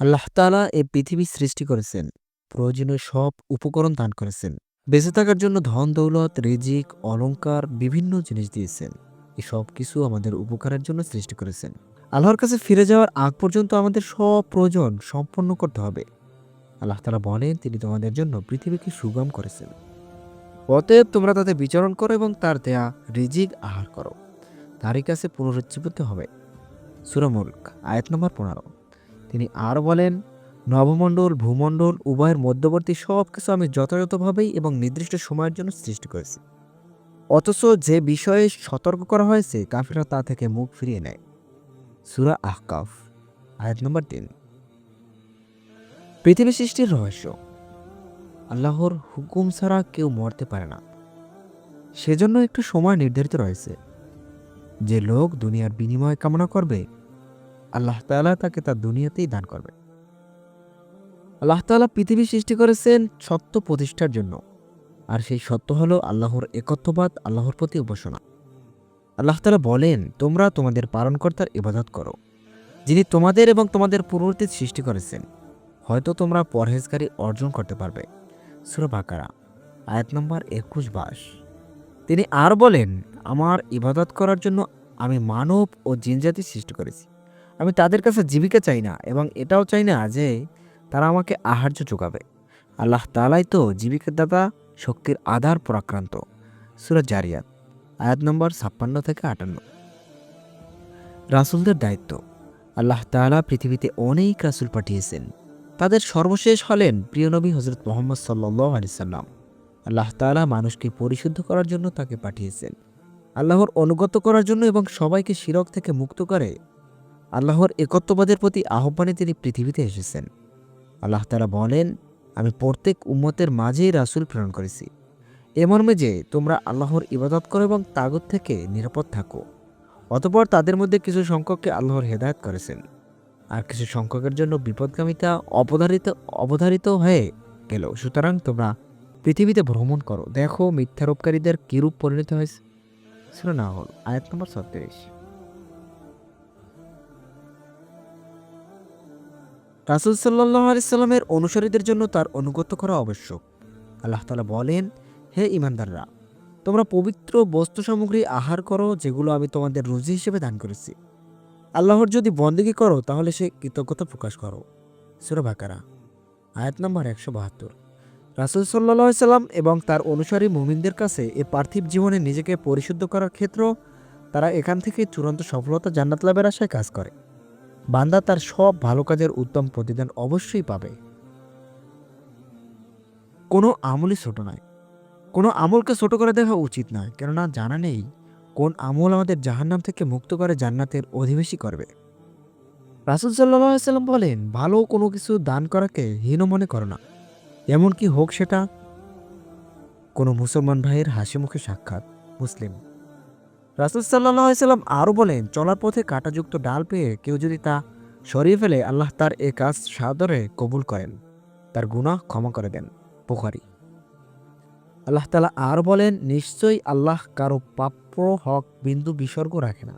আল্লাহ তাআলা এই পৃথিবী সৃষ্টি করেছেন। প্রয়োজনীয় সব উপকরণ দান করেছেন। বেঁচে থাকার জন্য ধন দৌলত, রিজিক, অলংকার বিভিন্ন জিনিস দিয়েছেন। এই সব কিছু আমাদের উপকারের জন্য সৃষ্টি করেছেন। আল্লাহর কাছে ফিরে যাওয়ার আগ পর্যন্ত আমাদের সব প্রয়োজন সম্পন্ন করতে হবে। আল্লাহ তাআলা বলেন তিনি তোমাদের জন্য পৃথিবীকে সুগম করেছেন। অতএব তোমরা তাতে বিচরণ করো এবং তার দেয়া রিজিক আহার করো। তারই কাছে পুনরুজ্জীবিত হবে। সূরা মুলক আয়াত নম্বর পনেরো তিনি আর বলেন, নবমণ্ডল, ভূমণ্ডল, উভয়ের মধ্যবর্তী সব কিছু আমি যথাযথভাবেই এবং নির্দিষ্ট সময়ের জন্য সৃষ্টি করেছি। অথচ যে বিষয়ে সতর্ক করা হয়েছে কাফিরা তা থেকে মুখ ফিরিয়ে নেয়। সুরা আহকাফ, আয়াত নম্বর তিন। পৃথিবী সৃষ্টির রহস্য। আল্লাহর হুকুম ছাড়া কেউ মরতে পারে না। সেজন্য একটু সময় নির্ধারিত রয়েছে। যে লোক দুনিয়ার বিনিময় কামনা করবে আল্লাহ তাআলা তাকে তার দুনিয়াতেই দান করবে। আল্লাহ তাআলা পৃথিবী সৃষ্টি করেছেন সত্য প্রতিষ্ঠার জন্য। আর সেই সত্য হল আল্লাহর একত্ববাদ, আল্লাহর প্রতি উপাসনা। আল্লাহ তাআলা বলেন, তোমরা তোমাদের পালনকর্তার ইবাদত করো, যিনি তোমাদের এবং তোমাদের পূর্ববর্তী সৃষ্টি করেছেন। হয়তো তোমরা পরহেজগারি অর্জন করতে পারবে। সুরা বাকারা, আয়াত নম্বর একুশ বাস। তিনি আর বলেন, আমার ইবাদত করার জন্য আমি মানব ও জিনজাতি সৃষ্টি করেছি। আমি তাদের কাছে জীবিকা চাই না এবং এটাও চাই না যে তারা আমাকে আহার্য যোগাবে। আল্লাহ তালাই তো জীবিকার দাতা শক্তির আধার পরাক্রান্ত। সুরজ জারিয়াত, আয়াত নম্বর ছাপ্পান্ন থেকে আটান্ন। রাসুলদের দায়িত্ব। আল্লাহ তাআলা পৃথিবীতে অনেক রাসুল পাঠিয়েছেন। তাদের সর্বশেষ হলেন প্রিয় নবী হজরত মোহাম্মদ সাল্লাহ আলিয়াল্লাম আল্লাহ তাআলা মানুষকে পরিশুদ্ধ করার জন্য তাকে পাঠিয়েছেন। আল্লাহর অনুগত করার জন্য এবং সবাইকে শিরক থেকে মুক্ত করে আল্লাহর একত্ববাদের প্রতি আহ্বানে তিনি পৃথিবীতে এসেছেন। আল্লাহ তারা বলেন, আমি প্রত্যেক উম্মতের মাঝেই রাসুল প্রেরণ করেছি। এ মর্মে যে তোমরা আল্লাহর ইবাদত করো এবং তাগত থেকে নিরাপদ থাকো। অতপর তাদের মধ্যে কিছু সংখ্যককে আল্লাহর হেদায়ত করেছেন। আর কিছু সংখ্যকের জন্য বিপদগামিতা অবধারিত অবধারিত হয়ে গেল। সুতরাং তোমরা পৃথিবীতে ভ্রমণ করো। দেখো মিথ্যারোপকারীদের কীরূপ পরিণত হয়েছে। শুনে না হল আয়াত নম্বর ছত্রিশ। রাসুল সাল্লাহ আলিয়াল্লামের অনুসারীদের জন্য তার অনুগত করা আবশ্যক। আল্লাহ তালা বলেন, হে ইমানদাররা তোমরা পবিত্র বস্তু সামগ্রী আহার করো, যেগুলো আমি তোমাদের রুজি হিসেবে দান করেছি। আল্লাহর যদি বন্দিগি করো, তাহলে সে কৃতজ্ঞতা প্রকাশ করো। সুরা বাকারা, আয়াত নম্বর একশো বাহাত্তর। রাসুল সাল্লাহ সাল্লাম এবং তার অনুসারী মুমিনদের কাছে এ পার্থিব জীবনে নিজেকে পরিশুদ্ধ করার ক্ষেত্র, তারা এখান থেকে চূড়ান্ত সফলতা জান্নাত লাভের আশায় কাজ করে। বান্দা তার সব ভালো কাজের উত্তম প্রতিদান অবশ্যই পাবে। কোনো আমলই ছোট নয়। কোনো আমলকে ছোট করে দেখা উচিত নয়, কেননা জানা নেই কোন আমল আমাদের জাহান্নাম থেকে মুক্ত করে জান্নাতের অধিবেশী করবে। রাসুল সাল্লাম বলেন, ভালো কোনো কিছু দান করাকে হীন মনে করো না। এমনকি হোক সেটা? কোনো মুসলমান ভাইয়ের হাসি মুখে সাক্ষাৎ, মুসলিম। রাসুল সাল্লাহ সাল্লাম আরও বলেন, চলার পথে কাঁটাযুক্ত ডাল পেয়ে কেউ যদি তা সরিয়ে ফেলে, আল্লাহ তার এ কাজ সাদরে কবুল করেন। তার গুনাহ ক্ষমা করে দেন। পুখারি আল্লাহ তালা আর বলেন, নিশ্চয়ই আল্লাহ কারও প্রাপ্য হক বিন্দু বিসর্গ রাখে না।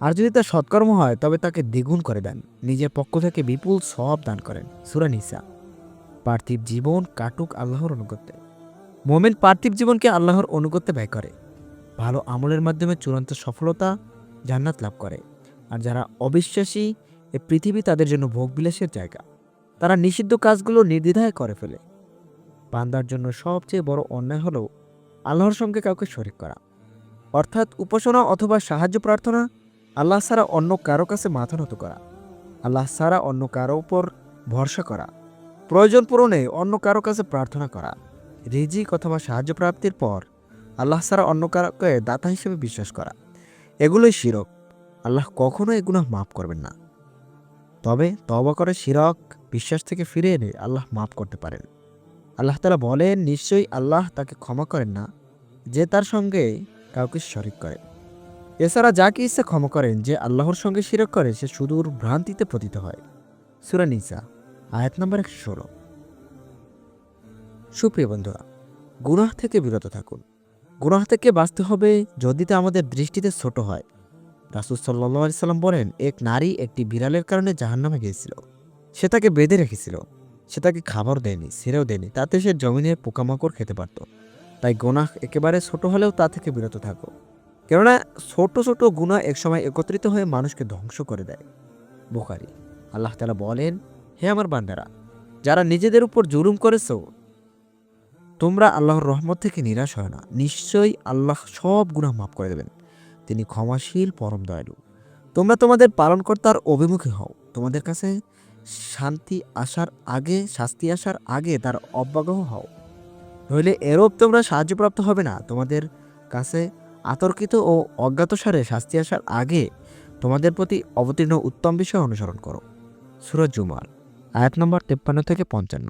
আর যদি তার সৎকর্ম হয়, তবে তাকে দ্বিগুণ করে দেন। নিজের পক্ষ থেকে বিপুল সব দান করেন। সুরা নিসা। পার্থিব জীবন কাটুক আল্লাহর অনুগত্যে। মোমেন পার্থিব জীবনকে আল্লাহর অনুগত্যে ব্যয় করে। ভালো আমলের মাধ্যমে চূড়ান্ত সফলতা জান্নাত লাভ করে। আর যারা অবিশ্বাসী, এ পৃথিবী তাদের জন্য ভোগবিলাসের জায়গা। তারা নিষিদ্ধ কাজগুলো নির্দ্বিধায় করে ফেলে। বান্দার জন্য সবচেয়ে বড় অন্যায় হলো আল্লাহর সঙ্গে কাউকে শরিক করা। অর্থাৎ উপাসনা অথবা সাহায্য প্রার্থনা আল্লাহ ছাড়া অন্য কারও কাছে মাথা নত করা। আল্লাহ ছাড়া অন্য কারও উপর ভরসা করা। প্রয়োজন পূরণে অন্য কারও কাছে প্রার্থনা করা। রিজিক অথবা সাহায্য প্রাপ্তির পর আল্লাহ ছাড়া অন্য কারকে দাতা হিসেবে বিশ্বাস করা। এগুলোই শিরক। আল্লাহ কখনো এগুলো মাফ করবেন না। তবে তবা করে শিরক, বিশ্বাস থেকে ফিরে এনে আল্লাহ মাফ করতে পারেন। আল্লাহ তালা বলেন, নিশ্চয়ই আল্লাহ তাকে ক্ষমা করেন না, যে তার সঙ্গে কাউকে শরিক করে। এছাড়া যাকে ইচ্ছা ক্ষমা করেন, যে আল্লাহর সঙ্গে শিরক করে, সে সুদূর ভ্রান্তিতে পতিত হয়। সুরা নিসা, আয়াত নম্বর একশো ষোলো। সুপ্রিয় বন্ধুরা, গুনাহ থেকে বিরত থাকুন। গুনাহ থেকে বাঁচতে হবে যদি তা আমাদের দৃষ্টিতে ছোট হয়। রাসুল সাল্লি সাল্লাম বলেন, এক নারী একটি বিড়ালের কারণে জাহান্নামে গিয়েছিল। সে তাকে বেঁধে রেখেছিল। সে তাকে খাবার দেয়নি, ছেড়েও দেয়নি। তাতে সে জমিনে পোকামাকড় খেতে পারত। তাই গোনাহ একেবারে ছোট হলেও তা থেকে বিরত থাকো। কেননা ছোট ছোট গুণা একসময় একত্রিত হয়ে মানুষকে ধ্বংস করে দেয়। বোখারি, আল্লাহ তালা বলেন, হে আমার বান্দারা, যারা নিজেদের উপর জুলুম করেছ তোমরা আল্লাহর রহমত থেকে নিরাশ হয় না। নিশ্চয়ই আল্লাহ সব গুনাহ মাফ করে দেবেন। তিনি ক্ষমাশীল, পরম দয়ালু। তোমরা তোমাদের পালনকর্তার অভিমুখী হও। তোমাদের কাছে শান্তি আসার আগে, শাস্তি আসার আগে তার অব্যাগ্রহ হও। নইলে এরূপ তোমরা সাহায্যপ্রাপ্ত হবে না। তোমাদের কাছে আতর্কিত ও অজ্ঞাতসারে শাস্তি আসার আগে তোমাদের প্রতি অবতীর্ণ উত্তম বিষয় অনুসরণ করো। সুরজ জুমার, আয়াত নম্বর তেপ্পান্ন থেকে পঞ্চান্ন।